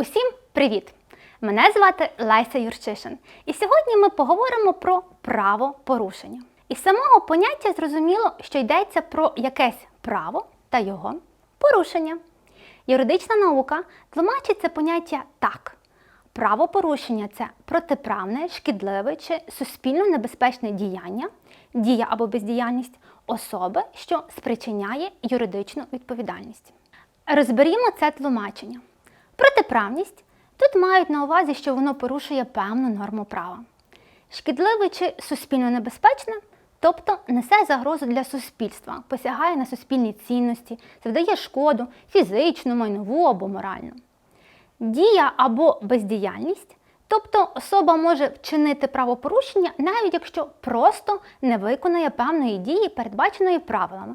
Усім привіт! Мене звати Леся Юрчишин, і сьогодні ми поговоримо про право порушення. Із самого поняття зрозуміло, що йдеться про якесь право та його порушення. Юридична наука тлумачить це поняття так. Правопорушення це протиправне, шкідливе чи суспільно небезпечне діяння, дія або бездіяльність особи, що спричиняє юридичну відповідальність. Розберімо це тлумачення. Протиправність тут мають на увазі, що воно порушує певну норму права. Шкідливе чи суспільно небезпечне, тобто несе загрозу для суспільства, посягає на суспільні цінності, завдає шкоду фізичну, майнову або моральну. Дія або бездіяльність, тобто особа може вчинити правопорушення, навіть якщо просто не виконає певної дії, передбаченої правилами,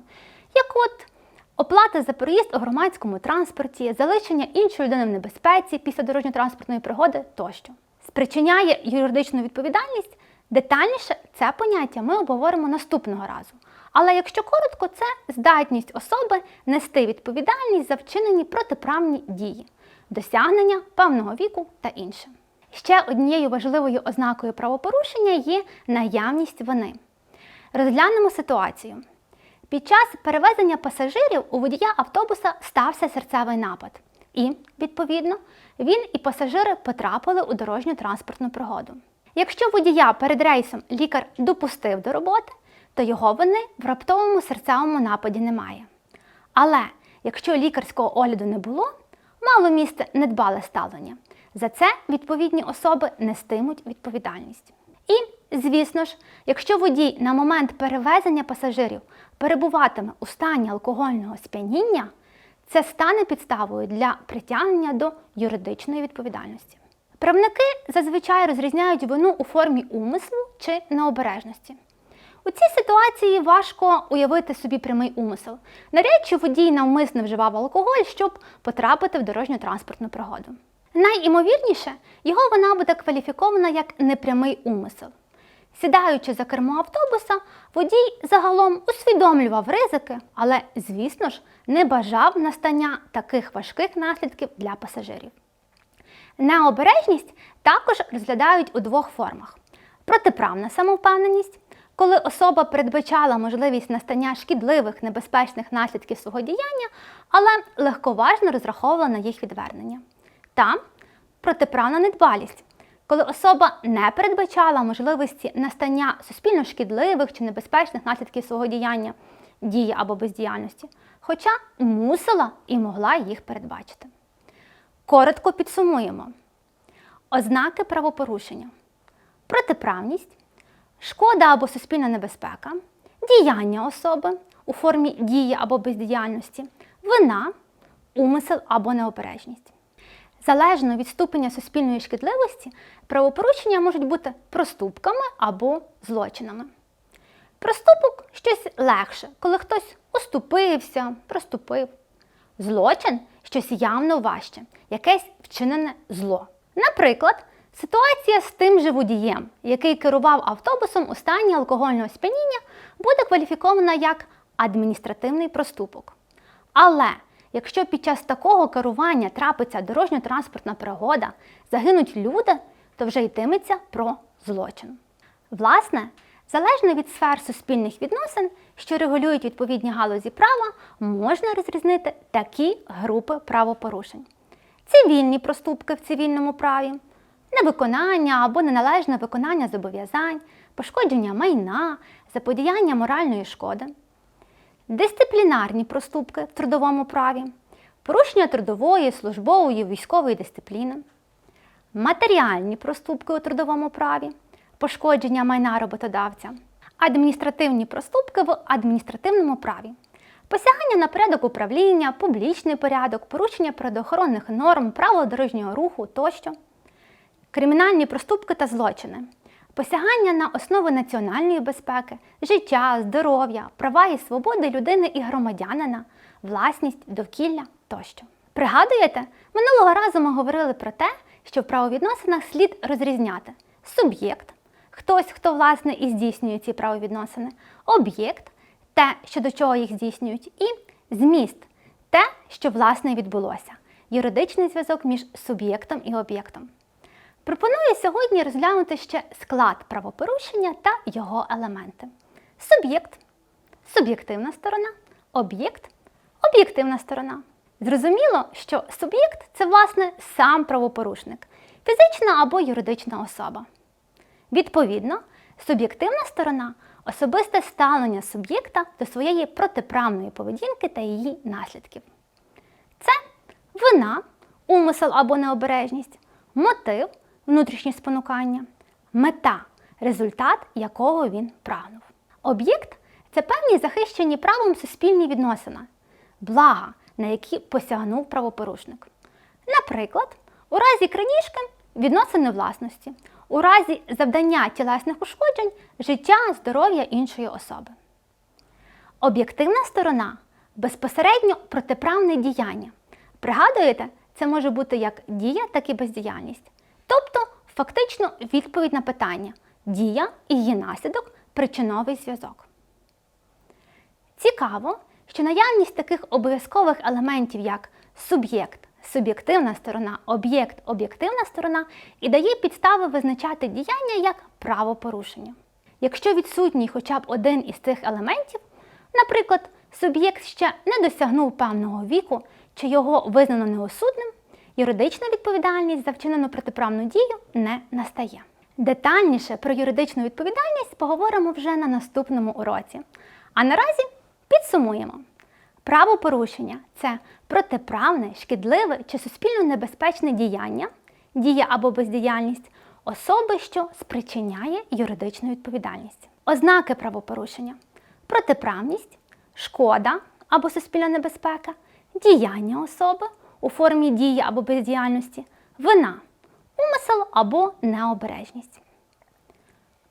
як от оплата за проїзд у громадському транспорті, залишення іншої людини в небезпеці після дорожньо-транспортної пригоди тощо. Спричиняє юридичну відповідальність. Детальніше це поняття ми обговоримо наступного разу. Але якщо коротко, це здатність особи нести відповідальність за вчинені протиправні дії, досягнення певного віку та інше. Ще однією важливою ознакою правопорушення є наявність вини. Розглянемо ситуацію. Під час перевезення пасажирів у водія автобуса стався серцевий напад. І, відповідно, він і пасажири потрапили у дорожню транспортну пригоду. Якщо водія перед рейсом лікар допустив до роботи, то його вини в раптовому серцевому нападі немає. Але якщо лікарського огляду не було, мало місце недбале ставлення. За це відповідні особи нестимуть відповідальність. І, звісно ж, якщо водій на момент перевезення пасажирів перебуватиме у стані алкогольного сп'яніння, це стане підставою для притягнення до юридичної відповідальності. Правники зазвичай розрізняють вину у формі умислу чи необережності. У цій ситуації важко уявити собі прямий умисел. Навряд чи водій навмисно вживав алкоголь, щоб потрапити в дорожню транспортну пригоду. Найімовірніше, його вина буде кваліфікована як непрямий умисел. Сідаючи за кермо автобуса, водій загалом усвідомлював ризики, але, звісно ж, не бажав настання таких важких наслідків для пасажирів. Необережність також розглядають у двох формах: протиправна самовпевненість, коли особа передбачала можливість настання шкідливих небезпечних наслідків свого діяння, але легковажно розраховувала на їх відвернення. Та протиправна недбалість, коли особа не передбачала можливості настання суспільно шкідливих чи небезпечних наслідків свого діяння, дії або бездіяльності, хоча мусила і могла їх передбачити. Коротко підсумуємо: ознаки правопорушення, протиправність, шкода або суспільна небезпека, діяння особи у формі дії або бездіяльності, вина, умисел або неопережність. Залежно від ступеня суспільної шкідливості, правопорушення можуть бути проступками або злочинами. Проступок щось легше, коли хтось уступився, проступив. Злочин щось явно важче, якесь вчинене зло. Наприклад, ситуація з тим же водієм, який керував автобусом у стані алкогольного сп'яніння, буде кваліфікована як адміністративний проступок. Але якщо під час такого керування трапиться дорожньо-транспортна пригода, загинуть люди, то вже йтиметься про злочин. Власне, залежно від сфер суспільних відносин, що регулюють відповідні галузі права, можна розрізнити такі групи правопорушень: цивільні проступки в цивільному праві, невиконання або неналежне виконання зобов'язань, пошкодження майна, заподіяння моральної шкоди, дисциплінарні проступки в трудовому праві, порушення трудової, службової, військової дисципліни, матеріальні проступки у трудовому праві, пошкодження майна роботодавця, адміністративні проступки в адміністративному праві, посягання на порядок управління, публічний порядок, порушення природоохоронних норм, правил дорожнього руху тощо, кримінальні проступки та злочини. Посягання на основи національної безпеки, життя, здоров'я, права і свободи людини і громадянина, власність, довкілля тощо. Пригадуєте, минулого разу ми говорили про те, що в правовідносинах слід розрізняти суб'єкт, хтось, хто власне і здійснює ці правовідносини, об'єкт, те, що до чого їх здійснюють, і зміст те, що власне відбулося. юридичний зв'язок між суб'єктом і об'єктом. Пропоную сьогодні розглянути ще склад правопорушення та його елементи. Суб'єкт, суб'єктивна сторона, об'єкт, об'єктивна сторона. Зрозуміло, що суб'єкт це власне сам правопорушник, фізична або юридична особа. Відповідно, суб'єктивна сторона особисте ставлення суб'єкта до своєї протиправної поведінки та її наслідків. Це вина, умисел або необережність, мотив, внутрішнє спонукання, мета, результат якого він прагнув. Об'єкт це певні захищені правом суспільні відносини, блага, на які посягнув правопорушник. Наприклад, у разі крадіжки відносини власності, у разі завдання тілесних ушкоджень життя, здоров'я іншої особи. Об'єктивна сторона безпосередньо протиправне діяння. Пригадуєте, це може бути як дія, так і бездіяльність. Тобто, фактично відповідь на питання дія і її наслідок причиновий зв'язок. Цікаво, що наявність таких обов'язкових елементів, як суб'єкт, суб'єктивна сторона, об'єкт, об'єктивна сторона, і дає підстави визначати діяння як правопорушення. Якщо відсутній хоча б один із цих елементів, наприклад, суб'єкт ще не досягнув певного віку чи його визнано неосудним, юридична відповідальність за вчинену протиправну дію не настає. Детальніше про юридичну відповідальність поговоримо вже на наступному уроці. А наразі підсумуємо. Правопорушення це протиправне, шкідливе чи суспільно небезпечне діяння, дія або бездіяльність особи, що спричиняє юридичну відповідальність. Ознаки правопорушення протиправність, шкода або суспільна небезпека, діяння особи у формі дії або бездіяльності, вина, умисел або необережність.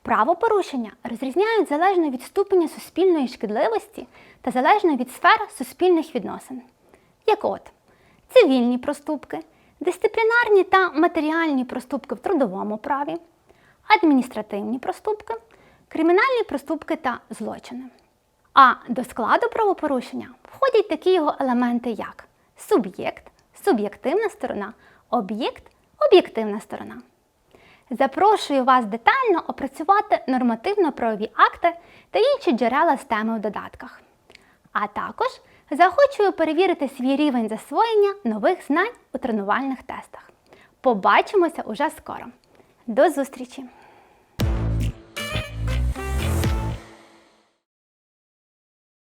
Правопорушення розрізняють залежно від ступеня суспільної шкідливості та залежно від сфер суспільних відносин, як от цивільні проступки, дисциплінарні та матеріальні проступки в трудовому праві, адміністративні проступки, кримінальні проступки та злочини. А до складу правопорушення входять такі його елементи, як суб'єкт, суб'єктивна сторона, об'єкт, об'єктивна сторона. Запрошую вас детально опрацювати нормативно-правові акти та інші джерела з теми в додатках. А також захочую перевірити свій рівень засвоєння нових знань у тренувальних тестах. Побачимося уже скоро. До зустрічі!